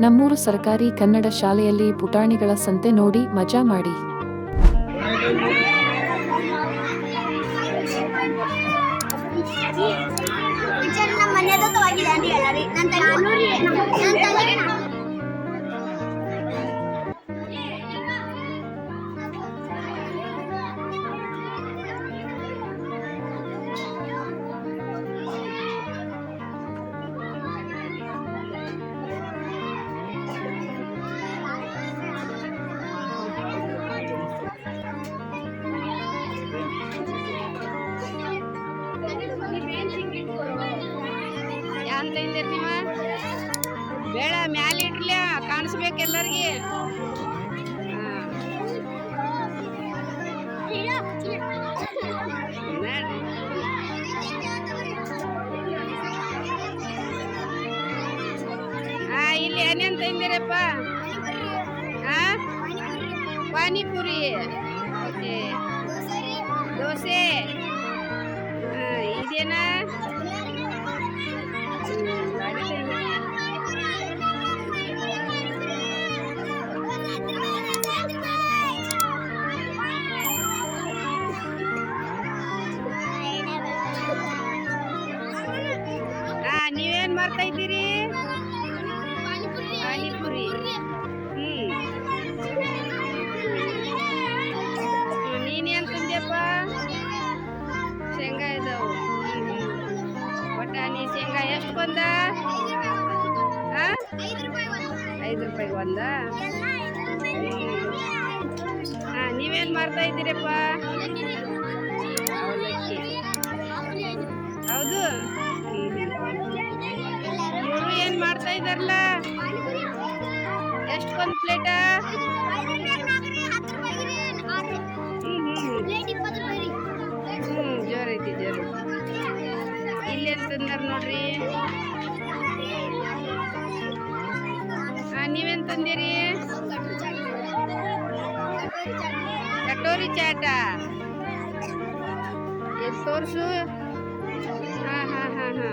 ನಮ್ಮೂರು ಸರ್ಕಾರಿ ಕನ್ನಡ ಶಾಲೆಯಲ್ಲಿ ಪುಟಾಣಿಗಳ ಸಂತೆ ನೋಡಿ ಮಜಾ ಮಾಡಿ. ನನ್ನ ಇದ್ದೀರಿ ನಿಮ್ಮ ಬೇಡ ಮ್ಯಾಲೆ ಇಡ್ಲ ಕಾಣಿಸ್ಬೇಕು ಎಲ್ಲರಿಗೆ. ಇಲ್ಲಿ ಏನೇನು ತಂದಿರಪ್ಪ? ಪಾನಿಪುರಿ. ಓಕೆ. ದೋಸೆ. ಇದೇನಾ? ನೀವೇನ್ ಮಾಡ್ತಾ ಇದ್ದೀರಿ? ಪಾನಿಪುರಿ. ಹ್ಮ್. ನೀನೇನ್ ತಿಂದ್ಯಪ್ಪ? ಶೇಂಗಾ ಇದಾವು. ಬಟಾಣಿ ಶೇಂಗಾ ಎಷ್ಟು ಬಂದ ಐದು ರೂಪಾಯಿಗೆ ಒಂದ? ಹಾ ನೀವೇನ್ ಮಾಡ್ತಾ ಇದ್ದೀರಪ್ಪ? ಮಾಡ್ತಾ ಇದಾರಲ್ಲ ಎಷ್ಟು ಒಂದು ಪ್ಲೇಟ ಹ್ಞೂ ಐತಿ, ಜೋರ್ ಇಲ್ಲೇನ್ ತಂದಾರ ನೋಡ್ರಿ? ಹಾಂ ನೀವೇನ್ ತಂದಿರಿ? ಕಟೋರಿ ಚಾಟ? ಎಷ್ಟು ತೋರ್ಸು? ಹಾ ಹಾ ಹಾ ಹಾ.